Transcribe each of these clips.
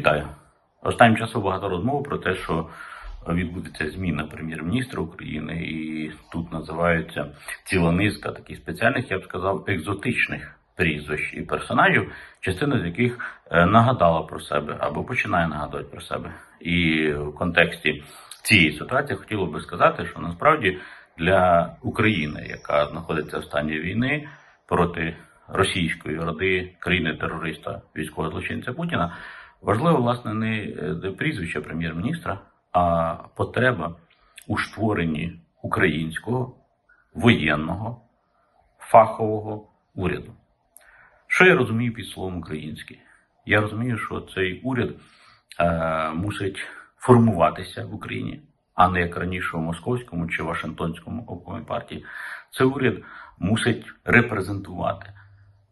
Вітаю. Останнім часом багато розмов про те, що відбудеться зміна прем'єр-міністра України, і тут називаються ціла низка таких спеціальних, я б сказав, екзотичних прізвищ і персонажів, частина з яких е, нагадала про себе або починає нагадувати про себе. І в контексті цієї ситуації хотіло би сказати, що насправді для України, яка знаходиться в стані війни проти російської орди, країни-терориста, військового злочинця Путіна, важливо, власне, не е, прізвище прем'єр-міністра, а потреба у створенні українського воєнного фахового уряду. Що я розумію під словом український? Я розумію, що цей уряд е, мусить формуватися в Україні, а не як раніше у московському чи Вашингтонському обкомі партії. Цей уряд мусить репрезентувати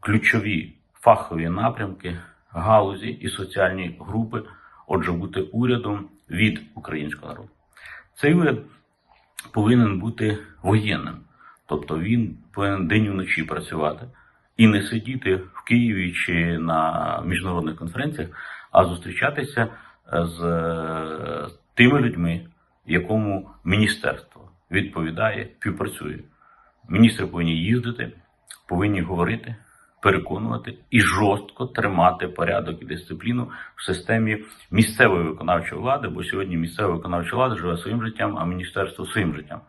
ключові фахові напрямки, галузі і соціальні групи, отже, бути урядом від українського народу. Цей уряд повинен бути воєнним, тобто він повинен день і вночі працювати і не сидіти в Києві чи на міжнародних конференціях, а зустрічатися з е, тими людьми, якому міністерство відповідає, співпрацює. Міністри повинні їздити, повинні говорити, переконувати і жорстко тримати порядок і дисципліну в системі місцевої виконавчої влади, бо сьогодні місцева виконавча влада живе своїм життям, а міністерство своїм життям.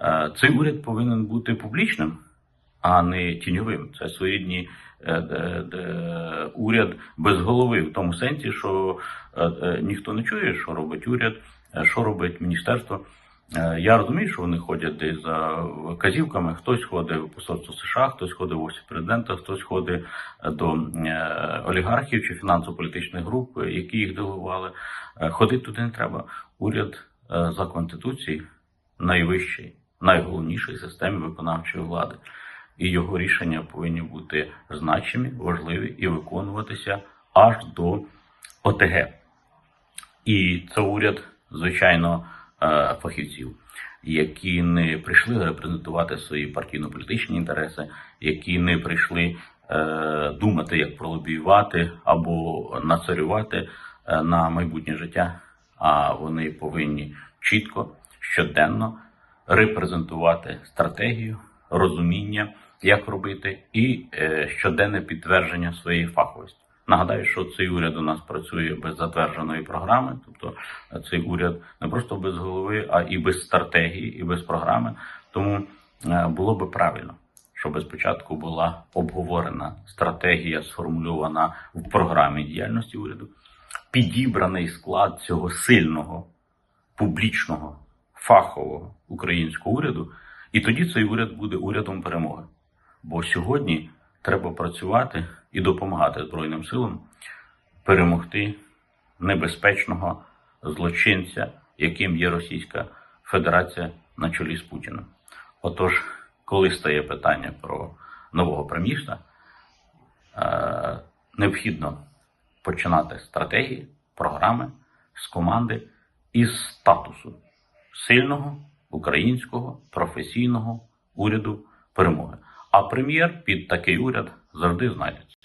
Е, Цей уряд повинен бути публічним, а не тіньовим. Це своєрідні е, уряд без голови, в тому сенсі, що е, ніхто не чує, що робить уряд, що робить міністерство. Е, Я розумію, що вони ходять десь за вказівками. Хтось ходить в посольство США, хтось ходить в офіс президента, хтось ходить до е, олігархів чи фінансово-політичних груп, які їх делегували. Е, Ходити туди не треба. Уряд за конституцією найвищий, найголовніший системі виконавчої влади, і його рішення повинні бути значимі, важливі і виконуватися аж до ОТГ. І це уряд, звичайно, фахівців, які не прийшли репрезентувати свої партійно-політичні інтереси, які не прийшли е, думати, як пролобіювати або нацарювати е, на майбутнє життя, а вони повинні чітко, щоденно репрезентувати стратегію, розуміння, як робити, і е, щоденне підтвердження своєї фаховості. Нагадаю, що цей уряд у нас працює без затвердженої програми, тобто цей уряд не просто без голови, а і без стратегії, і без програми. Тому е, було би правильно, щоб спочатку була обговорена стратегія, сформульована в програмі діяльності уряду, підібраний склад цього сильного, публічного, фахового українського уряду, і тоді цей уряд буде урядом перемоги. Бо сьогодні треба працювати і допомагати Збройним силам перемогти небезпечного злочинця, яким є Російська Федерація на чолі з Путіним. Отож, коли стає питання про нового прем'єра, е, необхідно починати стратегії, програми, з команди і з статусу сильного українського професійного уряду перемоги. А прем'єр під такий уряд завжди знайдеться.